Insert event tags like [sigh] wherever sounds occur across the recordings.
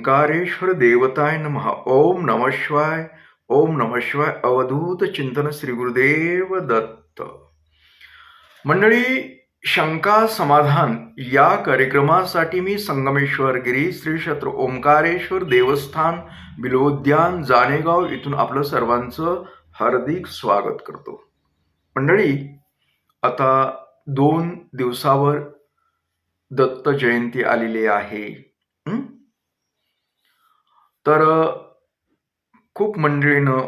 ओंकारेश्वर देवताय नमः. ओम नम शिवाय ओम नम शिवाय अवधूत चिंतन श्री गुरुदेव दत्त. मंडळी शंका समाधान या कार्यक्रमासाठी मी संगमेश्वर गिरी श्री क्षेत्र ओंकारेश्वर देवस्थान बिलोद्यान जानेगाव इथून आपलं सर्वांचं हार्दिक स्वागत करतो. मंडळी आता दोन दिवसावर दत्त जयंती आलेली आहे. तर खूप मंडळीनं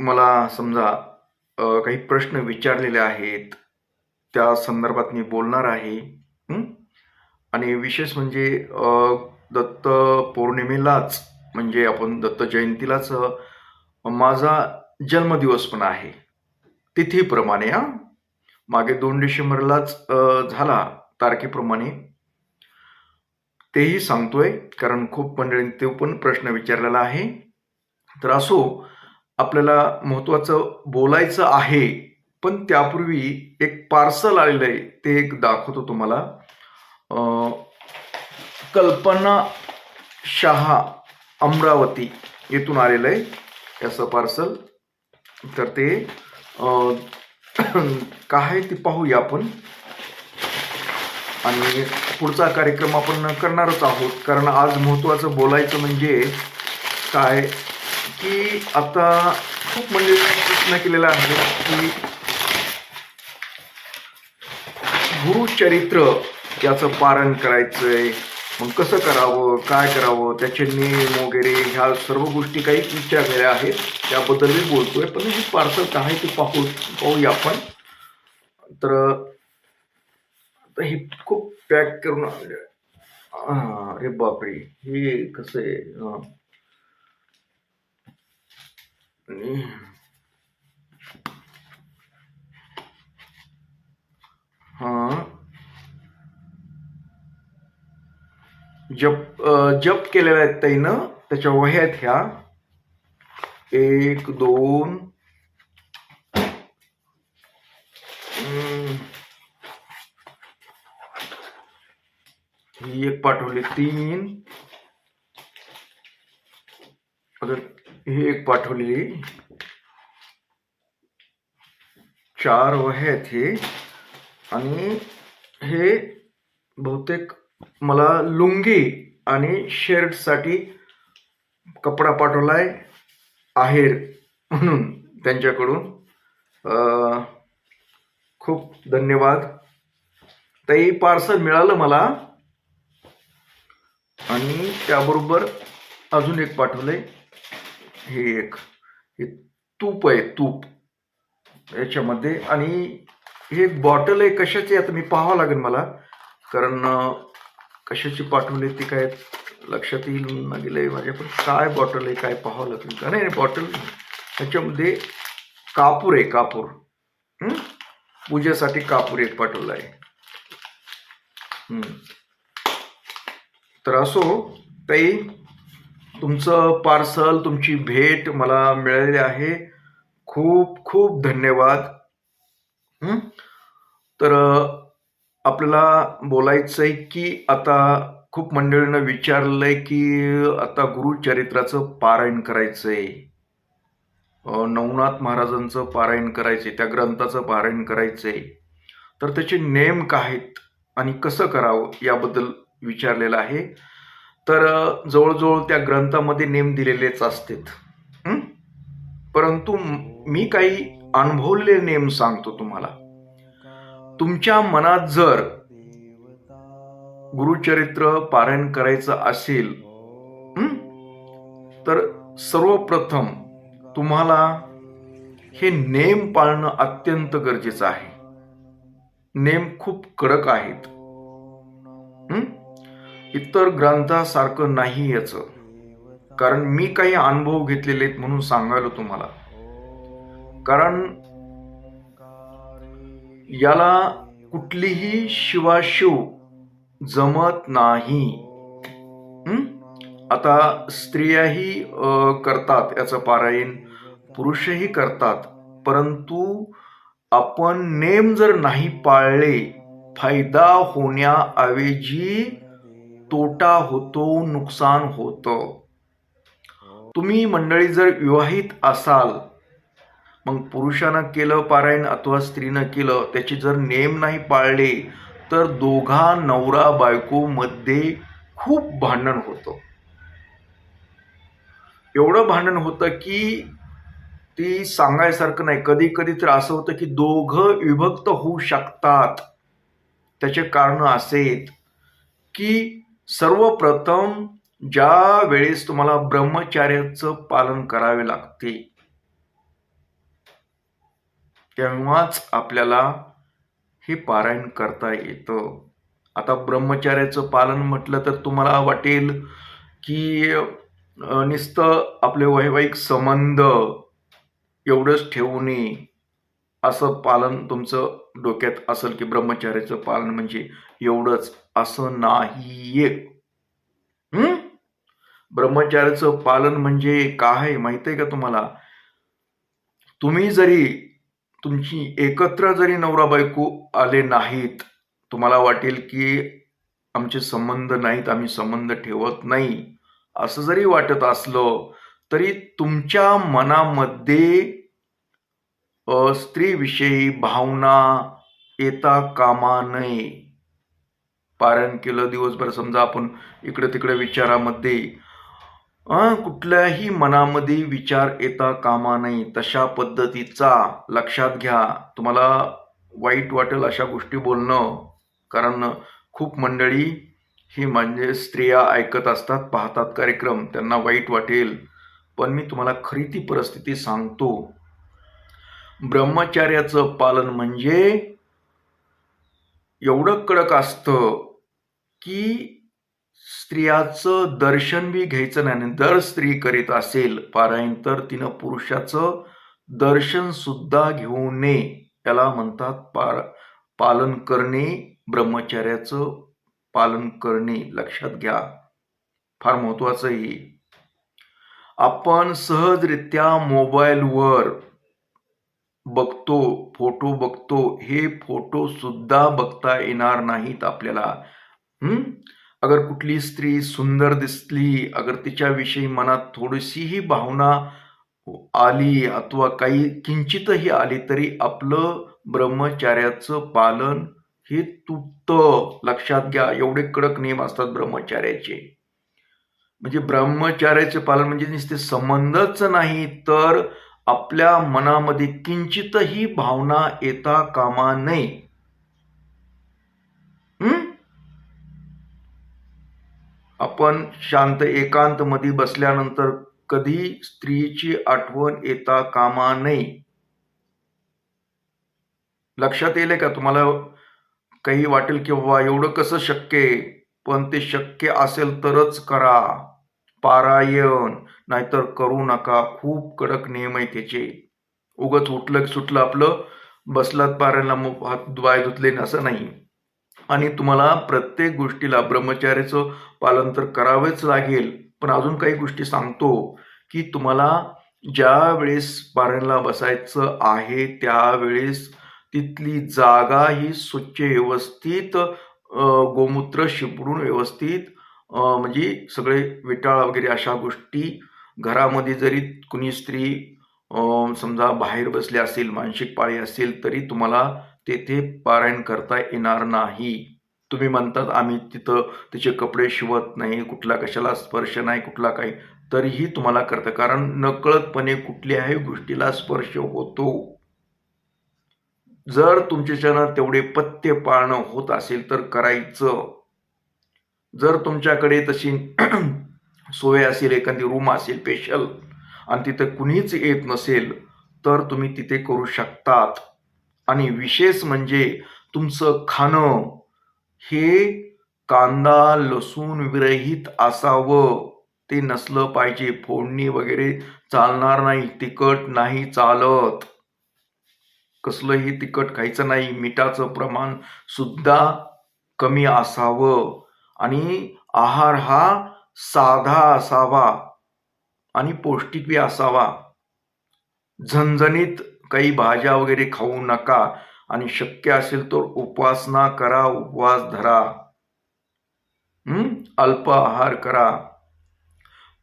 मला समजा काही प्रश्न विचारलेले आहेत. त्या संदर्भात मी बोलणार आहे. आणि विशेष म्हणजे दत्त पौर्णिमेलाच म्हणजे आपण दत्त जयंतीलाच माझा जन्मदिवस पण आहे. तिथीप्रमाणे हा? मागे दोन डिसेंबरलाच झाला तारखेप्रमाणे. तेही सांगतोय कारण खूप मंडळींनी ते पण प्रश्न विचारलेला आहे. तर असो आपल्याला महत्वाचं बोलायचं आहे पण त्यापूर्वी एक पार्सल आलेलं आहे ते एक दाखवतो तुम्हाला. कल्पना शहा अमरावती येथून आलेलं आहे याचं पार्सल. तर ते [clears throat] काय आहे ते पाहूया आपण. आणि पुढचा कार्यक्रम आपण करणारच आहोत. कारण आज महत्त्वाचं बोलायचं म्हणजे काय? की आता खूप म्हणजे प्रश्न केलेला आहे की गुरुचरित्र याचं पारण करायचंय. मग कसं करावं? काय करावं? त्याचे नियम वगैरे ह्या सर्व गोष्टी काही विचारलेल्या आहेत. त्याबद्दल मी बोलतोय. पण ही पार्सल काय ते पाहू पाहूया आपण. तर आता हे खूप पॅक करून आणले. अरे बापरे. हे कसं आहे? हा. जप जप केलेल्या आहेत ताईनं. त्याच्या वह्यात ह्या. एक दोन हम्म, ही एक पाठवली तीन. अजून ही एक पाठवली. चार वह्या आहेत हे आणि हे बहुतेक मला लुंगी आणि शर्टसाठी कपडा पाठवलाय आहेर म्हणून त्यांच्याकडून. खूप धन्यवाद. ताई पार्सल मिळालं मला. आणि त्याबरोबर अजून एक पाठवलंय. हे एक. हे तूप आहे तूप. याच्यामध्ये आणि हे एक बॉटल आहे कशाची आता मी पाहावं लागेल मला. कारण कशाची पाठवली ती काय लक्षात येईल ना गेलंय माझ्या पण. काय बॉटल आहे काय पाहावं लागेल का? नाही बॉटल ह्याच्यामध्ये कापूर आहे कापूर. पूजेसाठी कापूर एक पाठवला आहे तर असो ताई तुमचं पार्सल तुमची भेट मला मिळालेली आहे. खूप खूप धन्यवाद. तर आपल्याला बोलायचं आहे की आता खूप मंडळीनं विचारलंय की आता गुरुचरित्राचं पारायण करायचंय. आहे नवनाथ महाराजांचं पारायण करायचंय त्या ग्रंथाचं पारायण करायचंय. तर त्याचे नेम काय आहेत आणि कसं करावं याबद्दल विचारलेलं आहे. तर जवळजवळ त्या ग्रंथामध्ये नेम दिलेलेच असतात. परंतु मी काही अनुभवलेले नेम सांगतो तुम्हाला. तुमच्या मनात जर गुरुचरित्र पारायण करायचं असेल तर सर्वप्रथम तुम्हाला हे नेम पाळणं अत्यंत गरजेचं आहे. नेम खूप कडक आहेत. इतर ग्रंथासारखं नाही याचं. कारण मी काही अनुभव घेतलेले आहेत म्हणून सांगायला तुम्हाला. कारण याला कुठलीही शिवाशिव जमत नाही. आता स्त्रियाही करतात याचं पारायण पुरुषही करतात. परंतु आपण नेम जर नाही पाळले फायदा होण्याऐवजी तोटा होतो नुकसान होतं. तुम्ही मंडळी जर विवाहित असाल मग पुरुषानं केलं पारायण अथवा स्त्रीनं केलं त्याचे जर नेम नाही पाळले तर दोघा नवरा बायको मध्ये खूप भांडण होतं. एवढं भांडण होतं की ती सांगायसारखं नाही. कधी कधी तर असं होतं की दोघं विभक्त होऊ शकतात. त्याचे कारण असेत की सर्वप्रथम ज्या वेळेस तुम्हाला ब्रह्मचार्याचं पालन करावे लागते तेव्हाच आपल्याला हे पारायण करता येतं. आता ब्रह्मचार्याचं पालन म्हटलं तर तुम्हाला वाटेल की अं, नुसतं आपले वैवाहिक संबंध एवढंच ठेवू नये असं पालन तुमचं डोक्यात असेल की ब्रह्मचार्याचं पालन म्हणजे एवढंच. असं नाहीये. हम्म ब्रह्मचार्याचं पालन म्हणजे काय माहिती आहे का तुम्हाला? तुम्ही जरी तुमची एकत्र जरी नवरा बायको आले नाहीत तुम्हाला वाटेल की आमचे संबंध नाहीत आम्ही संबंध ठेवत नाही. असं जरी वाटत असलं तरी तुमच्या मनामध्ये स्त्रीविषयी भावना येता कामा नये. पारायण केलं दिवसभर. समजा आपण इकडे तिकडे विचारामध्ये कुठल्याही मनामध्ये विचार येता कामा नाही तशा पद्धतीचा लक्षात घ्या. तुम्हाला वाईट वाटेल अशा गोष्टी बोलणं कारण खूप मंडळी ही म्हणजे स्त्रिया ऐकत असतात पाहतात कार्यक्रम त्यांना वाईट वाटेल. पण मी तुम्हाला खरी ती परिस्थिती सांगतो. ब्रह्मचार्याचं पालन म्हणजे एवढं कडक असतं की स्त्रियाचं दर्शन बी घ्यायचं नाही आणि दर स्त्री करीत असेल पारायण तर तिनं पुरुषाचं दर्शन सुद्धा घेऊ नये. त्याला म्हणतात पार पालन करणे ब्रह्मचार्याचं पालन करणे. लक्षात घ्या. फार महत्वाचं आहे. हे. आपण सहजरित्या मोबाईलवर बघतो फोटो बघतो हे फोटो सुद्धा बघता येणार नाहीत आपल्याला. हम्म? अगर कुठली स्त्री सुंदर दिसली अगर तिच्याविषयी मनात थोडीशीही भावना आली अथवा काही किंचितही आली तरी आपलं ब्रह्मचार्याचं पालन हे तुटतं. लक्षात घ्या एवढे कडक नियम असतात ब्रह्मचार्याचे. म्हणजे ब्रह्मचार्याचे पालन म्हणजे नुसते संबंधच नाही तर आपल्या मनामध्ये किंचितही भावना येता कामा नये हं? आपण शांत एकांत मध्ये बसल्यानंतर कधी स्त्रीची आठवण येता कामा नये. लक्षात येईल का तुम्हाला? काही वाटेल की बाबा एवढं कसं शक्य आहे? पण ते शक्य असेल तरच करा. पारायण नाहीतर करू नका. खूप कडक नियम आहे त्याचे. उगच उठलं की सुटलं आपलं बसलात पारायणला हात बाय धुतले असं नाही. आणि तुम्हाला प्रत्येक गोष्टीला ब्रह्मचार्याचं पालन तर करावेच लागेल. पण अजून काही गोष्टी सांगतो की तुम्हाला ज्या वेळेस पारणला बसायचं आहे त्यावेळेस तिथली जागा ही स्वच्छ व्यवस्थित गोमूत्र शिपडून व्यवस्थित म्हणजे सगळे विटाळ वगैरे अशा गोष्टी घरामध्ये जरी कुणी स्त्री समजा बाहेर बसली असेल मानसिक पाळी असेल तरी तुम्हाला तेथे पारायण करता येणार नाही. तुम्ही म्हणतात आम्ही तिथं तिचे कपडे शिवत नाही कुठला कशाला स्पर्श नाही कुठला काही. तरीही तुम्हाला करतं कारण नकळतपणे कुठल्याही गोष्टीला स्पर्श होतो. जर तुमच्याच्यानं तेवढे पथ्य पाळणं होत असेल तर करायचं. जर तुमच्याकडे तशी [clears throat] सोय असेल एखादी रूम असेल स्पेशल आणि तिथं कुणीच येत नसेल तर तुम्ही तिथे करू शकतात. आणि विशेष म्हणजे तुमचं खाणं हे कांदा लसूण विरहित असावं. ते नसलं पाहिजे. फोडणी वगैरे चालणार नाही. तिखट नाही चालत. कसलंही तिखट खायचं नाही. मिठाचं प्रमाण सुद्धा कमी असावं. आणि आहार हा साधा असावा. आणि पौष्टिक बी असावा. झणझणीत काही भाज्या वगैरे खाऊ नका आणि शक्य असेल तर उपासना करा उपवास धरा. अल्प आहार करा.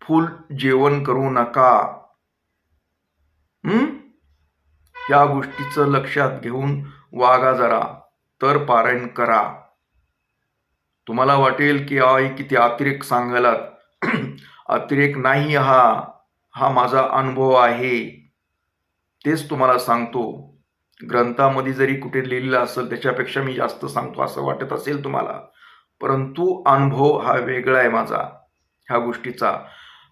फुल जेवण करू नका. या गोष्टीचं लक्षात घेऊन वागा जरा. तर पारायण करा. तुम्हाला वाटेल की आई किती अतिरेक सांगायला [clears throat] अतिरेक नाही हा. हा माझा अनुभव आहे. तेच तुम्हाला सांगतो. ग्रंथामध्ये जरी कुठे लिहिलेलं असेल त्याच्यापेक्षा मी जास्त सांगतो असं वाटत असेल तुम्हाला. परंतु अनुभव हा वेगळा आहे माझा ह्या गोष्टीचा.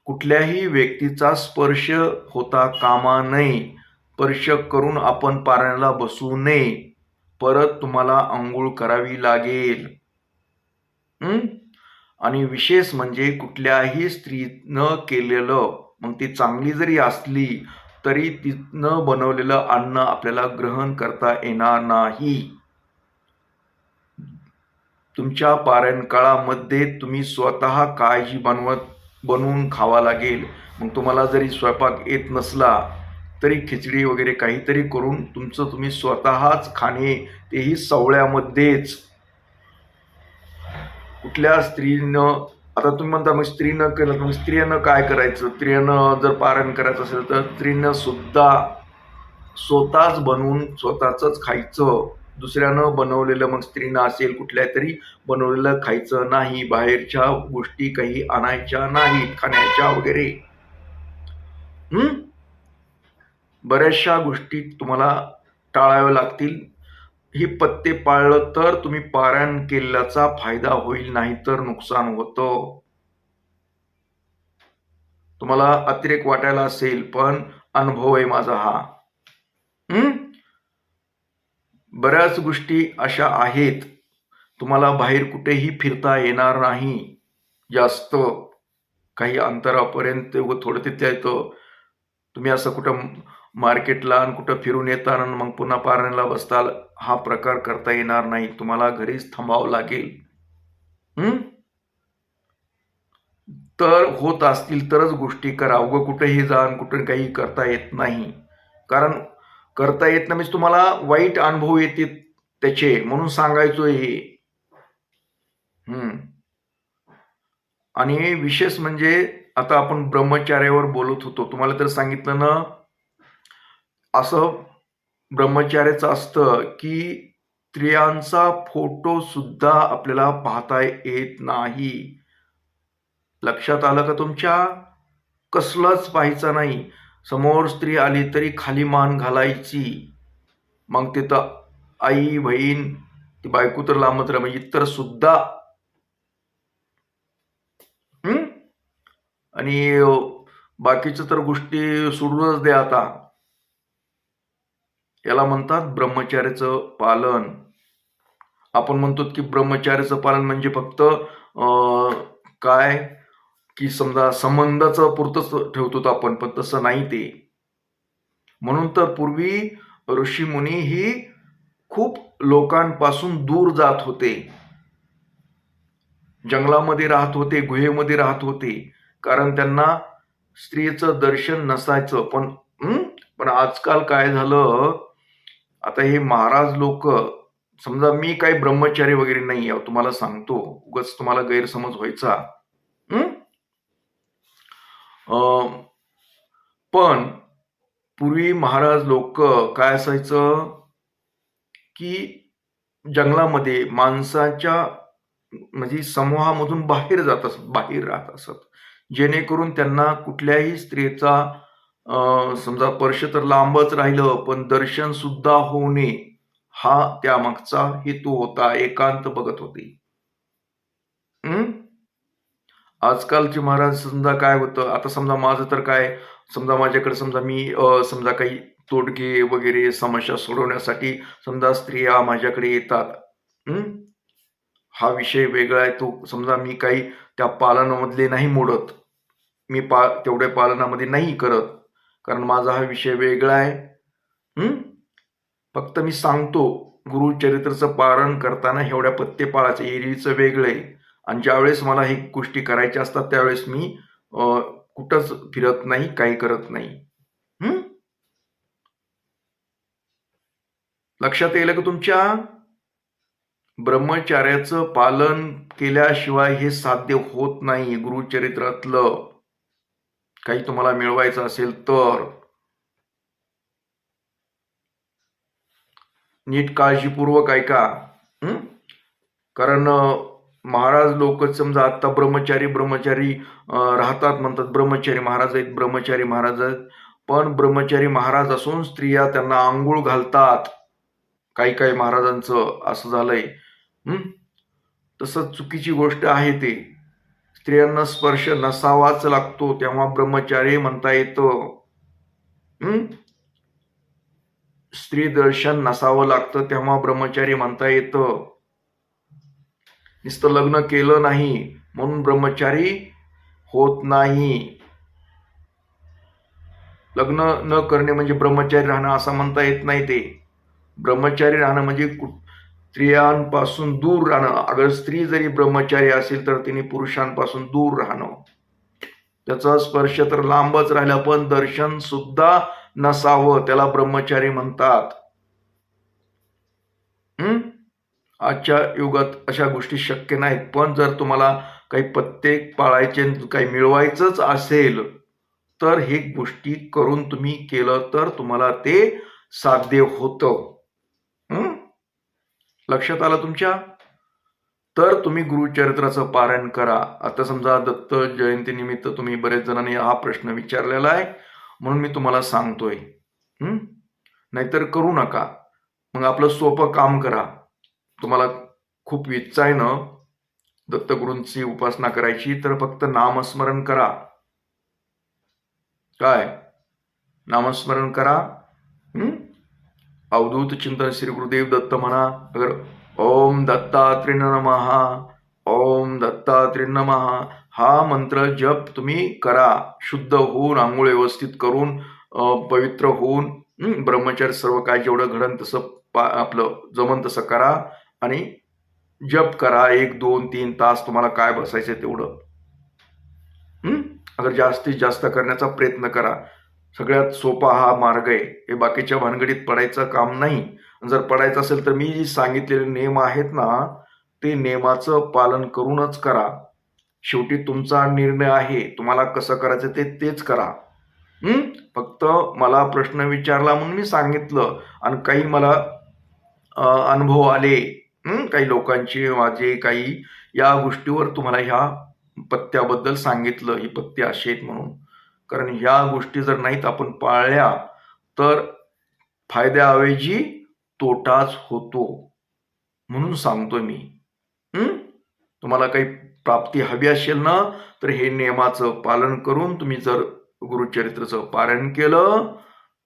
कुठल्याही व्यक्तीचा स्पर्श होता कामा नये. स्पर्श करून आपण पारण्याला बसू नये. परत तुम्हाला आंघोळ करावी लागेल. आणि विशेष म्हणजे कुठल्याही स्त्रीनं केलेलं मग ती चांगली जरी असली तरी तिनं बनवलेलं अन्न आपल्याला ग्रहण करता येणार नाही. तुमच्या पारायण काळामध्ये तुम्ही स्वतः काळजी बनवत बनवून खावा लागेल. मग तुम्हाला जरी स्वयंपाक येत नसला तरी खिचडी वगैरे काहीतरी करून तुमचं तुम्ही स्वतःच खाणे तेही सवळ्यामध्येच. कुठल्या स्त्रीनं आता तुम्ही म्हणता मग स्त्रीनं केलं मग स्त्रियानं काय करायचं? स्त्रियानं जर पारण करायचं असेल तर स्त्रीनं सुद्धा स्वतःच बनवून स्वतःच खायचं. दुसऱ्यानं बनवलेलं मग स्त्रीनं असेल कुठल्या तरी बनवलेलं खायचं नाही बाहेरच्या गोष्टी काही आणायच्या नाहीत खाण्याच्या वगैरे. बऱ्याचशा गोष्टी तुम्हाला टाळाव्या लागतील. ही पत्ते पाळलं तर तुम्ही पारायण केल्याचा फायदा होईल नाही तर नुकसान होतं. तुम्हाला अतिरेक वाटायला असेल पण अनुभव आहे माझा हा. बऱ्याच गोष्टी अशा आहेत. तुम्हाला बाहेर कुठेही फिरता येणार नाही. जास्त काही अंतरापर्यंत थोडं तिथे येतं. तुम्ही असं कुठं मार्केटला आणि कुठं फिरून येता आणि मग पुन्हा पारण्याला बसताल हा प्रकार करता येणार नाही. तुम्हाला घरीच थांबावं लागेल. तर होत असतील तरच गोष्टी करा. उगं कुठेही जा कुठे कुठं काही करता येत नाही. कारण करता येत नाही म्हणजे तुम्हाला वाईट अनुभव येते त्याचे. म्हणून सांगायचो हे. आणि विशेष म्हणजे आता आपण ब्रह्मचार्यावर बोलत होतो. तुम्हाला तर सांगितलं ना असं ब्रह्मचार्याचं असतं की स्त्रियांचा फोटो सुद्धा आपल्याला पाहता येत नाही. लक्षात आलं का तुमच्या? कसलंच पाहायचं नाही. समोर स्त्री आली तरी खाली मान घालायची. मग तिथं आई बहीण ती बायको तर लांबत राह म्हणजे इतर सुद्धा. आणि बाकीचं तर गोष्टी सोडूनच द्या आता. याला म्हणतात ब्रह्मचार्याचं पालन. आपण म्हणतो की ब्रह्मचार्याचं पालन म्हणजे फक्त अं, काय? की समजा संबंधाचं पुरतच ठेवतो आपण पण तसं नाही ते. म्हणून तर पूर्वी ऋषीमुनी ही खूप लोकांपासून दूर जात होते. जंगलामध्ये राहत होते गुहेमध्ये राहत होते. कारण त्यांना स्त्रीचं दर्शन नसायचं. पण पण आजकाल काय झालं? आता हे महाराज लोक समजा मी काही ब्रह्मचारी वगैरे नाही आहे तुम्हाला सांगतो उगाच तुम्हाला गैरसमज व्हायचा. अं, पण पूर्वी महाराज लोक काय असायचं की जंगलामध्ये माणसाच्या म्हणजे समूहामधून बाहेर जात असत बाहेर राहत असत. जेणेकरून त्यांना कुठल्याही स्त्रीचा समजा स्पर्श तर लांबच राहिलं पण दर्शन सुद्धा होणे हा त्यामागचा हेतू होता एकांत बघत होते. आजकालचे महाराज समजा काय होतं? आता समजा माझं तर काय? समजा माझ्याकडे समजा मी समजा काही तोडगे वगैरे समस्या सोडवण्यासाठी समजा स्त्रिया माझ्याकडे येतात. हा विषय वेगळा आहे. तो समजा मी काही त्या पालनामधले नाही मोडत. मी पा तेवढ्या पालनामध्ये नाही करत. कारण माझा हा विषय वेगळा आहे. फक्त मी सांगतो गुरुचरित्रचं पारण करताना एवढ्या पत्ते पाळायचं एरवीचं वेगळं आहे. आणि ज्यावेळेस मला हे गोष्टी करायच्या असतात त्यावेळेस मी कुठंच फिरत नाही काही करत नाही. लक्षात येईल का तुमच्या? ब्रह्मचार्याचं पालन केल्याशिवाय हे साध्य होत नाही गुरुचरित्रातलं काही तुम्हाला मिळवायचं असेल तर. नीट काळजीपूर्वक ऐका कारण महाराज लोक समजा आता ब्रह्मचारी ब्रह्मचारी राहतात म्हणतात ब्रह्मचारी महाराज आहेत ब्रह्मचारी महाराज आहेत. पण ब्रह्मचारी महाराज असून स्त्रिया त्यांना आंघोळ घालतात. काही काही महाराजांचं असं झालंय हं? तसं चुकीची गोष्ट आहे ते. स्त्रियांना स्पर्श नसावाच लागतो तेव्हा ब्रह्मचारी म्हणता येतं. स्त्री दर्शन नसावं लागतं तेव्हा ब्रह्मचारी म्हणता येतं. नुसतं लग्न केलं नाही म्हणून ब्रह्मचारी होत नाही. लग्न न करणे म्हणजे ब्रह्मचारी राहणं असं म्हणता येत नाही ते. ब्रह्मचारी राहणं म्हणजे स्त्रियांपासून दूर राहणं. अगर स्त्री जरी ब्रह्मचारी असेल तर तिने पुरुषांपासून दूर राहणं. त्याचा स्पर्श तर लांबच राहिला पण दर्शन सुद्धा नसावं त्याला ब्रह्मचारी म्हणतात. आजच्या युगात अशा गोष्टी शक्य नाहीत पण जर तुम्हाला काही पत्ते पाळायचे काही मिळवायचंच असेल तर हे गोष्टी करून तुम्ही केलं तर तुम्हाला ते साध्य होतं. लक्षात आलं तुमच्या? तर तुम्ही गुरुचरित्राचं पारायण करा. आता समजा दत्त जयंतीनिमित्त तुम्ही बरेच जणांनी हा प्रश्न विचारलेला आहे. म्हणून मी तुम्हाला सांगतोय. नाहीतर करू नका. मग आपलं सोपं काम करा. तुम्हाला खूप इच्छा आहे ना? दत्तगुरूंची उपासना करायची तर फक्त नामस्मरण करा. काय? नामस्मरण करा. अवधूत चिंतन श्री गुरुदेव दत्त म्हणा. अगर ओम दत्ता नमः ओम दत्ता नमः हा मंत्र जप तुम्ही करा. शुद्ध होऊन आंघोळ व्यवस्थित करून पवित्र होऊन ब्रह्मचर्य सर्व काय जेवढं घडन तसं पा आपलं जमन तसं करा आणि जप करा. एक दोन तीन तास तुम्हाला काय बसायचं तेवढं. अगर जास्तीत जास्त करण्याचा प्रयत्न करा. सगळ्यात सोपा हा मार्ग आहे. हे बाकीच्या भानगडीत पडायचं काम नाही. जर पडायचं असेल तर मी जी सांगितलेले नियम आहेत ना ते नियमाचं पालन करूनच करा. शेवटी तुमचा निर्णय आहे. तुम्हाला कसं करायचं ते तेच करा. फक्त मला प्रश्न विचारला म्हणून मी सांगितलं. आणि काही मला अनुभव आले. काही लोकांचे माझे काही या गोष्टीवर तुम्हाला ह्या पत्त्याबद्दल सांगितलं. ही पत्ते अशी आहेत म्हणून. कारण ह्या गोष्टी जर नाहीत आपण पाळल्या तर फायद्याऐवजी तोटाच होतो. म्हणून सांगतो मी. तुम्हाला काही प्राप्ती हवी असेल ना तर हे नियमाचं पालन करून तुम्ही जर गुरुचरित्राचं पारायण केलं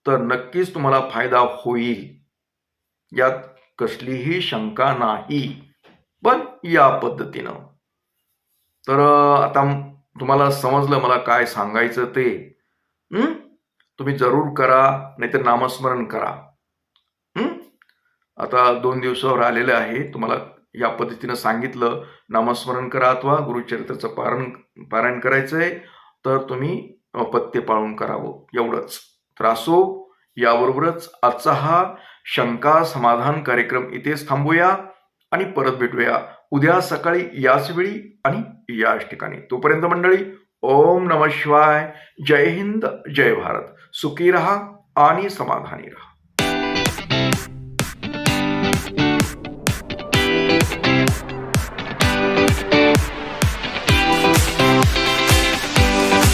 तर नक्कीच तुम्हाला फायदा होईल. यात कसलीही शंका नाही. पण या पद्धतीनं. तर आता तुम्हाला समजलं मला काय सांगायचं ते? तुम्ही जरूर करा नाहीतर नामस्मरण करा. आता दोन दिवसावर आलेलं आहे तुम्हाला या पद्धतीनं सांगितलं नामस्मरण करा अथवा गुरुचरित्राचं पारण पारायण करायचंय तर तुम्ही पत्ते पाळून करावं. एवढंच. तर असो याबरोबरच आजचा हा शंका समाधान कार्यक्रम इथेच थांबूया आणि परत भेटूया. उद्या सकाळी याच वेळी आणि याच ठिकाणी. तोपर्यंत मंडळी ओम नम शिवाय. जय हिंद जय भारत. सुखी रहा आणि समाधानी रहा.